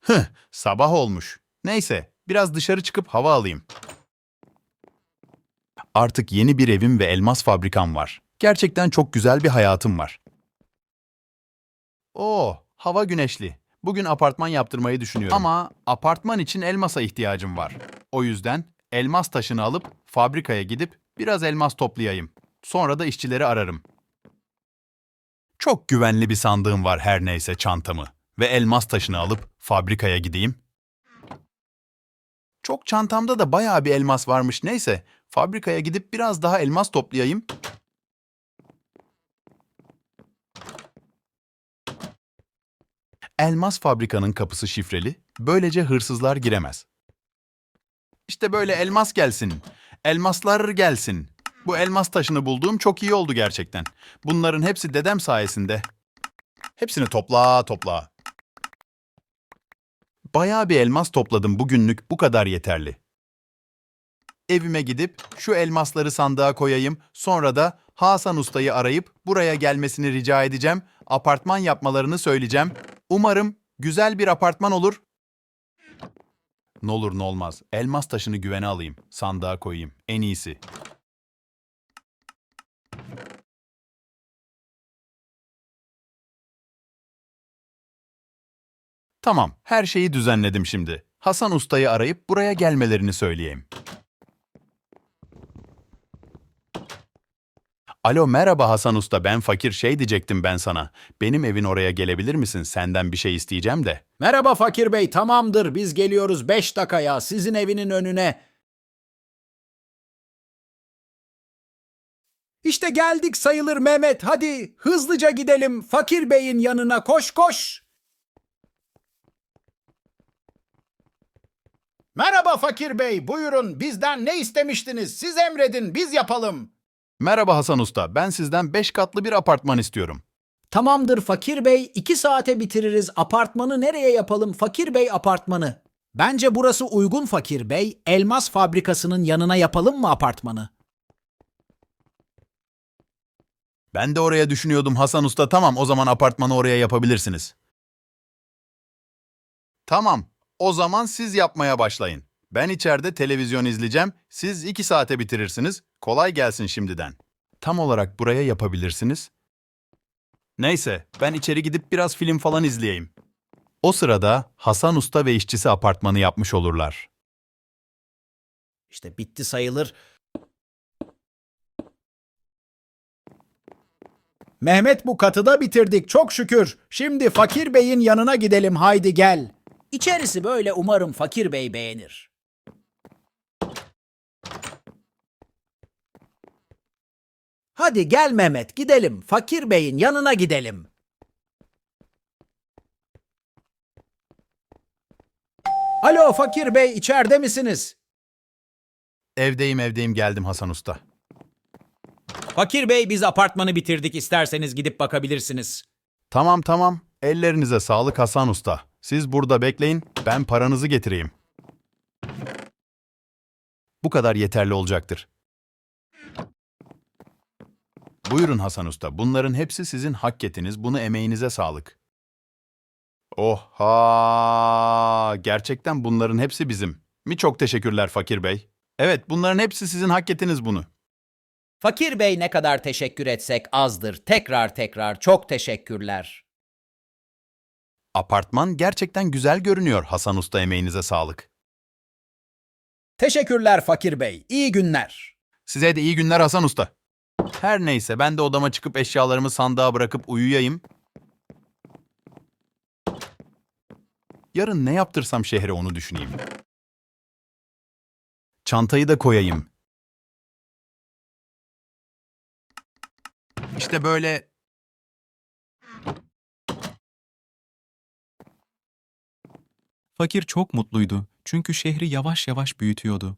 Hıh, sabah olmuş. Neyse, biraz dışarı çıkıp hava alayım. Artık yeni bir evim ve elmas fabrikam var. Gerçekten çok güzel bir hayatım var. Oo, hava güneşli. Bugün apartman yaptırmayı düşünüyorum. Ama apartman için elmasa ihtiyacım var. O yüzden elmas taşını alıp fabrikaya gidip biraz elmas toplayayım. Sonra da işçileri ararım. Çok güvenli bir sandığım var her neyse çantamı ve elmas taşını alıp fabrikaya gideyim. Çok çantamda da bayağı bir elmas varmış neyse. Fabrikaya gidip biraz daha elmas toplayayım. Elmas fabrikanın kapısı şifreli, böylece hırsızlar giremez. İşte böyle elmas gelsin, elmaslar gelsin. Bu elmas taşını bulduğum çok iyi oldu gerçekten. Bunların hepsi dedem sayesinde. Hepsini topla topla. Bayağı bir elmas topladım bugünlük bu kadar yeterli. Evime gidip şu elmasları sandığa koyayım, sonra da Hasan Usta'yı arayıp buraya gelmesini rica edeceğim, apartman yapmalarını söyleyeceğim. Umarım güzel bir apartman olur. Ne olur ne olmaz, elmas taşını güvene alayım, sandığa koyayım, en iyisi. Tamam, her şeyi düzenledim şimdi. Hasan Usta'yı arayıp buraya gelmelerini söyleyeyim. Alo merhaba Hasan Usta ben fakir şey diyecektim ben sana. Benim evin oraya gelebilir misin? Senden bir şey isteyeceğim de. Merhaba Fakir Bey, tamamdır biz geliyoruz 5 dakikaya sizin evinin önüne. İşte geldik sayılır Mehmet, hadi hızlıca gidelim Fakir Bey'in yanına koş koş. Merhaba Fakir Bey, buyurun bizden ne istemiştiniz? Siz emredin, biz yapalım. Merhaba Hasan Usta ben sizden 5 katlı bir apartman istiyorum. Tamamdır Fakir Bey, iki saate bitiririz. Apartmanı nereye yapalım Fakir Bey apartmanı? Bence burası uygun Fakir Bey. Elmas fabrikasının yanına yapalım mı apartmanı? Ben de oraya düşünüyordum Hasan Usta tamam o zaman apartmanı oraya yapabilirsiniz. Tamam o zaman siz yapmaya başlayın. Ben içeride televizyon izleyeceğim, siz 2 saate bitirirsiniz. Kolay gelsin şimdiden. Tam olarak buraya yapabilirsiniz. Neyse, ben içeri gidip biraz film falan izleyeyim. O sırada Hasan Usta ve işçisi apartmanı yapmış olurlar. İşte bitti sayılır. Mehmet bu katı da bitirdik çok şükür. Şimdi Fakir Bey'in yanına gidelim haydi gel. İçerisi böyle umarım Fakir Bey beğenir. Hadi gel Mehmet gidelim. Fakir Bey'in yanına gidelim. Alo Fakir Bey içeride misiniz? Evdeyim evdeyim geldim Hasan Usta. Fakir Bey biz apartmanı bitirdik isterseniz gidip bakabilirsiniz. Tamam tamam, ellerinize sağlık Hasan Usta. Siz burada bekleyin, ben paranızı getireyim. Bu kadar yeterli olacaktır. Buyurun Hasan Usta, bunların hepsi sizin hak etiniz, bunu emeğinize sağlık. Oha! Gerçekten bunların hepsi bizim. Mi çok teşekkürler Fakir Bey. Evet, bunların hepsi sizin hak etiniz bunu. Fakir Bey ne kadar teşekkür etsek azdır. Tekrar tekrar çok teşekkürler. Apartman gerçekten güzel görünüyor Hasan Usta emeğinize sağlık. Teşekkürler Fakir Bey. İyi günler. Size de iyi günler Hasan Usta. Her neyse ben de odama çıkıp eşyalarımı sandığa bırakıp uyuyayım. Yarın ne yaptırsam şehre onu düşüneyim. Çantayı da koyayım. İşte böyle Fakir çok mutluydu çünkü şehri yavaş yavaş büyütüyordu.